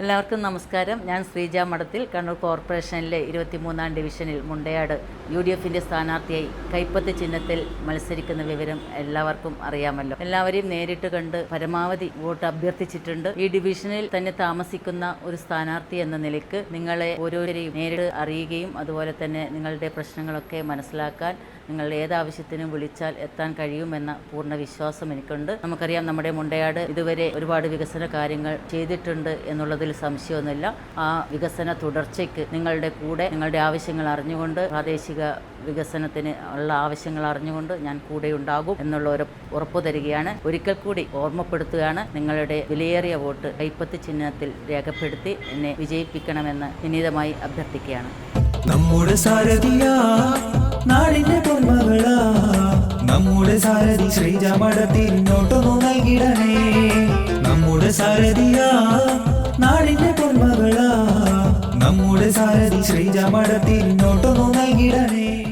എല്ലാവർക്കും നമസ്കാരം. ഞാൻ ശ്രീജ മഠത്തിൽ കണ്ണൂർ കോർപ്പറേഷനിലെ ഇരുപത്തിമൂന്നാം ഡിവിഷനിൽ മുണ്ടയാട് യു ഡി എഫിന്റെ സ്ഥാനാർത്ഥിയായി കൈപ്പത്ത് ചിഹ്നത്തിൽ മത്സരിക്കുന്ന വിവരം എല്ലാവർക്കും അറിയാമല്ലോ. എല്ലാവരെയും നേരിട്ട് കണ്ട് പരമാവധി വോട്ട് അഭ്യർത്ഥിച്ചിട്ടുണ്ട്. ഈ ഡിവിഷനിൽ തന്നെ താമസിക്കുന്ന ഒരു സ്ഥാനാർത്ഥി എന്ന നിലയ്ക്ക് നിങ്ങളെ ഓരോരുത്തരെയും നേരിട്ട് അറിയുകയും അതുപോലെ തന്നെ നിങ്ങളുടെ പ്രശ്നങ്ങളൊക്കെ മനസ്സിലാക്കാൻ നിങ്ങൾ ഏതാവശ്യത്തിനും വിളിച്ചാൽ എത്താൻ കഴിയുമെന്ന പൂർണ വിശ്വാസം എനിക്കുണ്ട്. നമുക്കറിയാം നമ്മുടെ മുണ്ടയാട് ഇതുവരെ ഒരുപാട് വികസന കാര്യങ്ങൾ ചെയ്തിട്ടുണ്ട് എന്നുള്ളതിൽ സംശയമൊന്നുമില്ല. ആ വികസന തുടർച്ചയ്ക്ക് നിങ്ങളുടെ കൂടെ നിങ്ങളുടെ ആവശ്യങ്ങൾ അറിഞ്ഞുകൊണ്ട് പ്രാദേശിക വികസനത്തിന് ഉള്ള ആവശ്യങ്ങൾ അറിഞ്ഞുകൊണ്ട് ഞാൻ കൂടെ ഉണ്ടാകും എന്നുള്ള ഒരു ഉറപ്പു തരികയാണ്. ഒരിക്കൽ കൂടി ഓർമ്മപ്പെടുത്തുകയാണ് നിങ്ങളുടെ വിലയേറിയ വോട്ട് കൈപ്പത്ത് ചിഹ്നത്തിൽ രേഖപ്പെടുത്തി എന്നെ വിജയിപ്പിക്കണമെന്ന് വിനീതമായി അഭ്യർത്ഥിക്കുകയാണ്. നമ്മുടെ നാടിന്റെ നമ്മുടെ സാരഥി ശ്രീജ മഠത്തിരിഞ്ഞോട്ടൊന്നു നൽകിടണേ. നമ്മുടെ സാരഥിയ നാടിന്റെ പൊന്മകള. നമ്മുടെ സാരഥി ശ്രീജ മഠത്തിരിഞ്ഞോട്ടൊന്നു നൽകിടണേ.